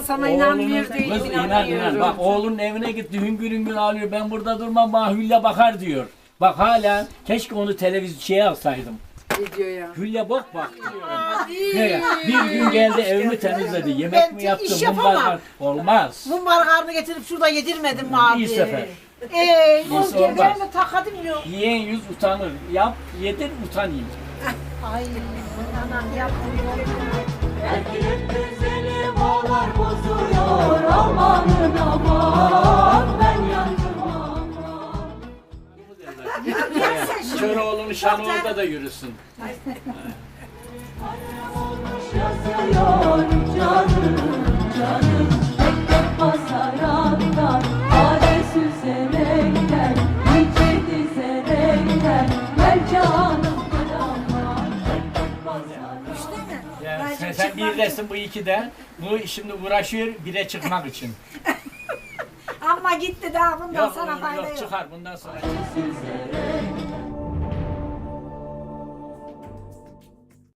sana Oğlunun, inanmıyor kız değil. inan inan. Bak oğlunun evine gitti hüngür hüngür ağlıyor. Ben burada durmam bana Hülya bakar diyor. Bak hala keşke onu televizyon şeye alsaydım. Videoya. Hülya bak bak. Ne, bir gün geldi evimi temizledi. Yemek Ben mi iş yaptı? yapamam. Mumbar Olmaz. Mumbar karnı getirip şurada yedirmedim mi abi? İyi sefer. Eee o İyisi olmaz. de takadım yok. Yiyen yüz utanır. Yap, yedir utanayım. Ay hep güzeli bağlar bozuyor Amanın aman ben yandım Köroğlu'nun şanı da yürüsün. Yani sen, sen bir resim bu iki de. Bu şimdi uğraşıyor bire çıkmak için. Ama gitti daha bundan Yok, sana fayda yok yok. çıkar bundan sonra.